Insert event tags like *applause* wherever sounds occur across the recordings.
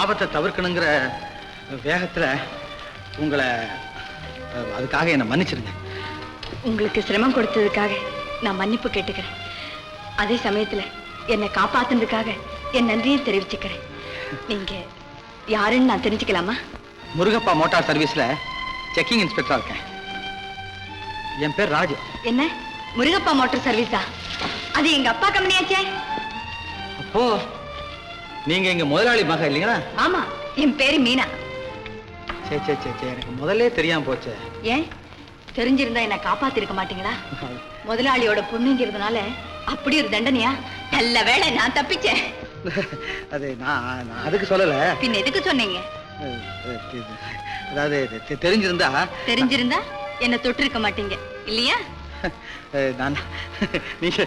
ஆபத்தை தவிர்க்கணுங்கிற வேகத்துல உங்களை அதுக்காக என்னை மன்னிச்சிருங்க. உங்களுக்கு சிரமம் கொடுத்ததுக்காக நான் மன்னிப்பு கேட்டுக்கிறேன். அதே சமயத்துல என்னை காப்பாத்துனதுக்காக என் நன்றியை தெரிவிச்சுக்கிறேன். நீங்க யாருன்னு நான் தெரிஞ்சுக்கலாமா? முருகப்பா மோட்டார் சர்வீஸ்ல செக்கிங் இன்ஸ்பெக்டரா இருக்கேன். என் பேர் ராஜு. என்ன? முருகப்பா மோட்டார் சர்வீஸா? அது எங்க அப்பா கம்பெனியாச்சே? அப்போ நீங்க எங்க முதலாளி மக இல்லைங்களா? ஆமா என் பேரு மீனா. சரி சரி சரி சரி எனக்கு முதல்லே தெரியாம போச்சு. ஏன்? தெரிஞ்சிருந்தா என்ன காப்பாத்திருக்க மாட்டீங்களா? முதலாளியோட பொண்ணுங்கிறதுனால அப்படி ஒரு தண்டனையா? நல்ல வேளை நான் தப்பிச்சேன். அது நான் நான் அதுக்கு சொல்லல. பின்ன எதுக்கு சொன்னீங்க? அதாவது தெ- தெரிஞ்சிருந்தா தெரிஞ்சிருந்தா என்ன தொட்டு இருக்க மாட்டீங்க. இல்லையா? நான் நீங்க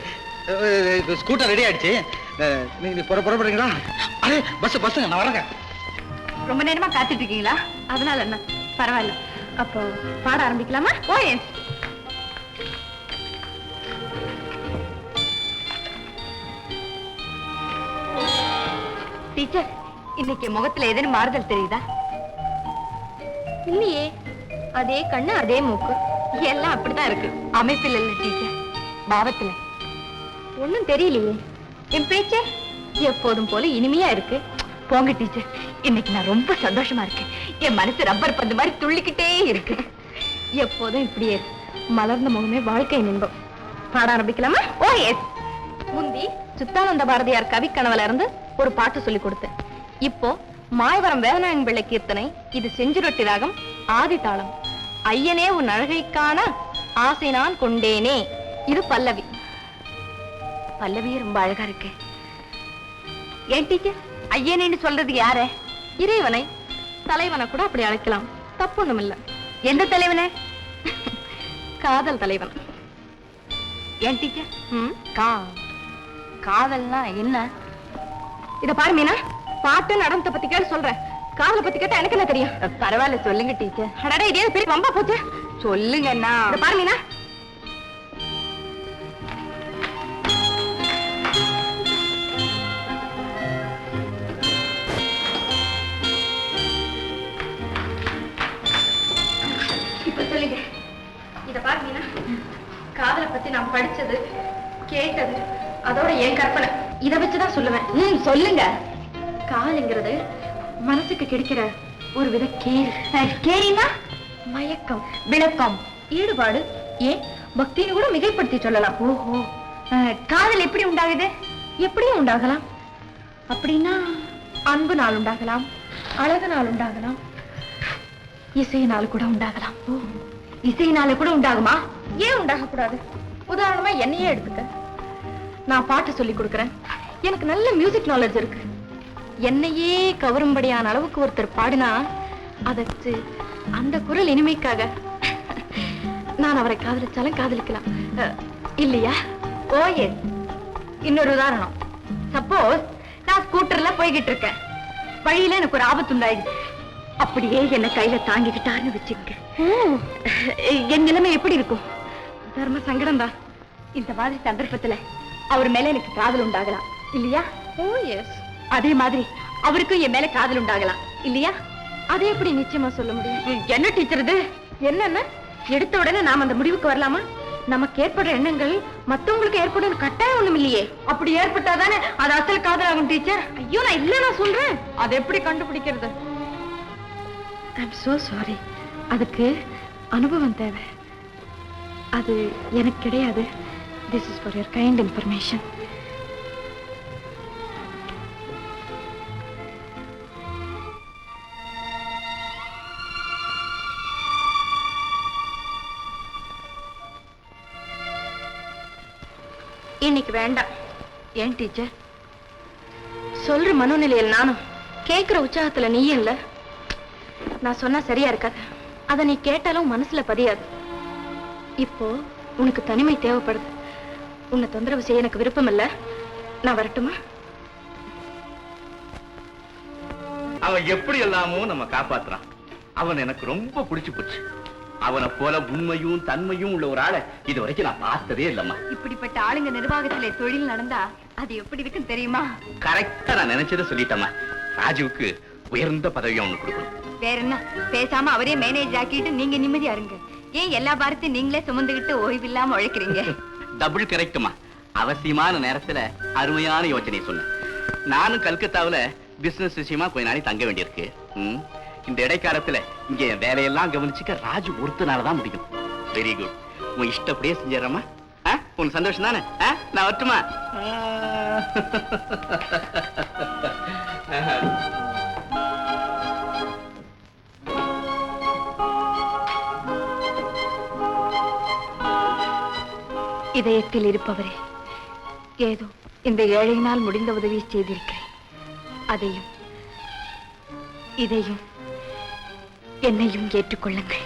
ஸ்கூட்டர் ரெடி ஆயிடுச்சு. நீங்க புற புறப்படுறீங்களா? அரே பஸ் பஸ்ஸுங்க நான் வரேங்க ரொம்ப நேரமா காத்துட்டு இருக்கீங்களா அதனால என்ன? பரவாயில்ல. அப்போ பாட ஆரம்பிக்கலாமா? ஓ எஸ் டீச்சர் இன்னைக்கு முகத்துல ஏதேனும் மாறுதல் தெரியுதா? இல்லையே. அதே கண்ணு அதே மூக்கு. எல்லாம் அப்படிதான் இருக்கு. அமைப்பில் இல்ல டீச்சர். பாவத்துல ஒண்ணும் தெரியலையே. என் பேச்சே எப்போதும் போல இனிமையா இருக்கு. போங்க டீச்சர் இன்னைக்கு நான் ரொம்ப சந்தோஷமா இருக்கேன். என் மனசு ரப்பர் பந்து மாதிரி துள்ளிக்கிட்டே இருக்கு. எப்போதும் இப்படியே மலர்ந்த முகமே வாழ்க்கை நின்பம் பாட ஆரம்பிக்கலாமா? ஓ எஸ் முந்தி சுத்தானந்த பாரதியார் கவி கனவுல இருந்து ஒரு பாட்டு சொல்லி கொடுத்தேன். இப்போ மாயவரம் வேதநாயகன் பிள்ளை கீர்த்தனை இது செஞ்சுரொட்டி ராகம் ஆதித்தாளம் ஐயனே உன் அழகைக்கான ஆசை நான் கொண்டேனே. இது பல்லவி. பல்லவியே ரொம்ப அழகா இருக்கு. ஏன் டீச்சர்? ஐயனேன்னு சொல்றது யாரு? இறைவனை தலைவனை கூட அப்படி அழைக்கலாம். தப்பு ஒண்ணும் இல்ல எந்த தலைவனே? காதல் தலைவன். ஏன் டீச்சர்? ம்? கா காதல்னா என்ன? இத பாரு மீனா. பாட்டு நடனத்தை பத்தி கேட்டு சொல்றேன். காதலை பத்தி கேட்டா எனக்கு என்ன தெரியும்? பரவாயில்ல சொல்லுங்க டீச்சர். அடடே இதே பெரிய வம்பா போச்சு. சொல்லுங்க என்ன இத பாரு மீனா. காதலை பத்தி நான் படிச்சது கேட்டது அதோட என் கற்பனை. இத வச்சுதான் சொல்லுவேன். ம் சொல்லுங்க. காதல்ங்கிறது மனசுக்கு கிடைக்கிற ஒரு வித கேள்வி கேலினா மயக்கம் விளக்கம் ஈடுபாடு ஏன் பக்தின்னு கூட மிகைப்படுத்தி சொல்லலாம். ஓஹோ. காதல் எப்படி உண்டாகுது? எப்படியும் உண்டாகலாம். அப்படின்னா அன்பு நாள் உண்டாகலாம் அழகு நாள் உண்டாகலாம் இசையினால கூட உண்டாகலாம். ஓ இசையினால கூட உண்டாகுமா? ஏன் உண்டாகக்கூடாது? உதாரணமா என்னையே எடுத்துக்க. நான் பாட்டு சொல்லி கொடுக்கறேன். எனக்கு நல்ல மியூசிக் நாலேஜ் இருக்கு. என்னையே கவரும்படியான அளவுக்கு ஒருத்தர் பாடினா அதற்கு அந்த குரல் இனிமைக்காக நான் அவரை காதலிச்சாலும் காதலிக்கலாம். இல்லையா? ஓ எஸ் இன்னொரு உதாரணம். சப்போஸ் நான் ஸ்கூட்டர்ல போய்கிட்டு இருக்கேன். வழியில எனக்கு ஒரு ஆபத்து உண்டாயிடுச்சு அப்படியே என்ன கையில தாங்கிக்கிட்டாருன்னு வச்சுக்க என் நிலைமை எப்படி இருக்கும்? தர்ம சங்கடம் தான். இந்த மாதிரி சந்தர்ப்பத்துல அவர் மேல எனக்கு காதல் உண்டாகலாம். இல்லையா? ஓ எஸ் அதே மாதிரி அவருக்கும் என் மேல காதல் உண்டாகலாம். இல்லையா? அதை எப்படி நிச்சயமா சொல்ல முடியும்? என்ன டீச்சர் இது? என்னென்ன? எடுத்த உடனே நாம அந்த முடிவுக்கு வரலாமா? நமக்கு ஏற்படுற எண்ணங்கள் மத்தவங்களுக்கு ஏற்படும் கட்டாயம் ஒண்ணும் இல்லையே. அப்படி ஏற்பட்டாதானே அது அசல் காதலாகும் டீச்சர் ஐயோ நான் இல்ல நான் சொல்றேன். அதை எப்படி கண்டுபிடிக்கிறது? ஐம் சோ சாரி அதுக்கு அனுபவம் தேவை. அது எனக்கு கிடையாது. This is for your kind information இன்னைக்கு வேண்டாம். ஏன் டீச்சர்? சொல்ற மனோநிலையில் நானும் கேக்குற உற்சாகத்துல நீயும் இல்ல. நான் சொன்னா சரியா இருக்காது. அத நீ கேட்டாலும் மனசுல பதியாது. இப்போ உனக்கு தனிமை தேவைப்படுது. உன்னை தொந்தரவு செய்ய எனக்கு விருப்பம் இல்ல நான் வரட்டுமா? அவன் எப்படி எல்லாமோ நம்ம காப்பாத்துறான். அவன் எனக்கு ரொம்ப பிடிச்சு போச்சு. அவனை போல உண்மையும் தன்மையும் உள்ள ஒரு ஆளை இது வரைக்கும் நான் பார்த்ததே இல்லம்மா. இப்படிப்பட்ட ஆளுங்க நிர்வாகத்திலே தொழில் நடந்தா அது எப்படி இருக்குன்னு தெரியுமா? கரெக்டா நான் நினைச்சதை சொல்லிட்டேம்மா. ராஜுவுக்கு உயர்ந்த பதவியும் அவனுக்கு கொடுக்கணும். வேற என்ன? பேசாம அவரே மேனேஜர் ஆக்கிட்டு நீங்க நிம்மதியா இருங்க. ஏன் எல்லா பாரத்தையும் நீங்களே சுமந்துகிட்டு ஓய்வில்லாம உழைக்கிறீங்க? *laughs* டபுள் கரெக்டுமா அவசியமான நேரத்துல அருமையான யோசனை சொன்னேன். நானும் கல்கத்தாவுல பிசினஸ் விஷயமா கொஞ்ச நாளைக்கு தங்க வேண்டியிருக்கு. இந்த இடைக்காலத்துல இங்க என் வேலையெல்லாம் கவனிச்சுக்க ராஜு ஒருத்தனால தான் முடியும். வெரி குட் உன் இஷ்டப்படியே செஞ்சிடறமா உனக்கு சந்தோஷம் தானே? நான் வரட்டுமா? *laughs* இதயத்தில் இருப்பவரே ஏதோ இந்த ஏழையினால் முடிந்த உதவியை செய்திருக்கிறேன். அதையும் இதையும் என்னையும் ஏற்றுக்கொள்ளுங்கள்.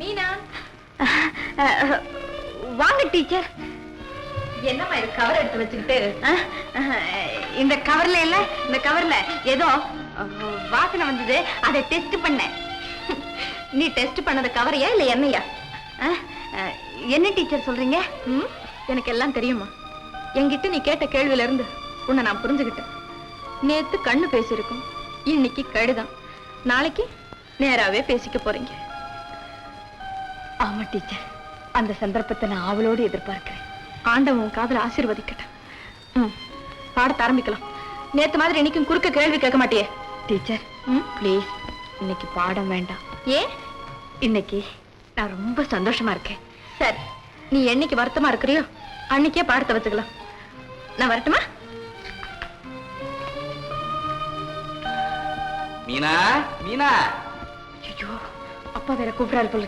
மீனா? வாங்க டீச்சர். என்னம்மா இது கவர் எடுத்து வச்சுக்கிட்டு? இந்த கவர்ல இல்ல இந்த கவர்ல ஏதோ வாசனை வந்தது. அதை டெஸ்ட் பண்ணேன். நீ டெஸ்ட் பண்ணது கவரையா இல்ல என்னையா என்ன டீச்சர் சொல்றீங்க? எனக்கு எல்லாம் தெரியுமா என்கிட்ட நீ கேட்ட கேள்வியில இருந்து உன்னை நான் புரிஞ்சுக்கிட்டேன் நேத்து கண்ணு பேசியிருக்கோம். இன்னைக்கு கழுதான் நாளைக்கு நேராவே பேசிக்க போறீங்க. ஆமா டீச்சர். அந்த சந்தர்ப்பத்தை நான் ஆவலோடு எதிர்பார்க்கிறேன். ஆண்டவன் உன் காதல ஆசீர்வதிக்கட்டும். ம். பாடத்தை ஆரம்பிக்கலாம். நேத்து மாதிரி இன்னைக்கும் குறுக்க கேள்வி கேட்க மாட்டியே. Teacher please. இன்னைக்கு பாடம் வேண்டாம். ஏன்? இன்னைக்கு நான் ரொம்ப சந்தோஷமா இருக்கேன். சரி நீ என்னைக்கு வருத்தமா இருக்கிறியோ அன்னைக்கே பாடத்தை வச்சுக்கலாம். நான் வரட்டுமா? மீனா மீனா. ஐயோ அப்பா வேற கூப்பிடாரு போல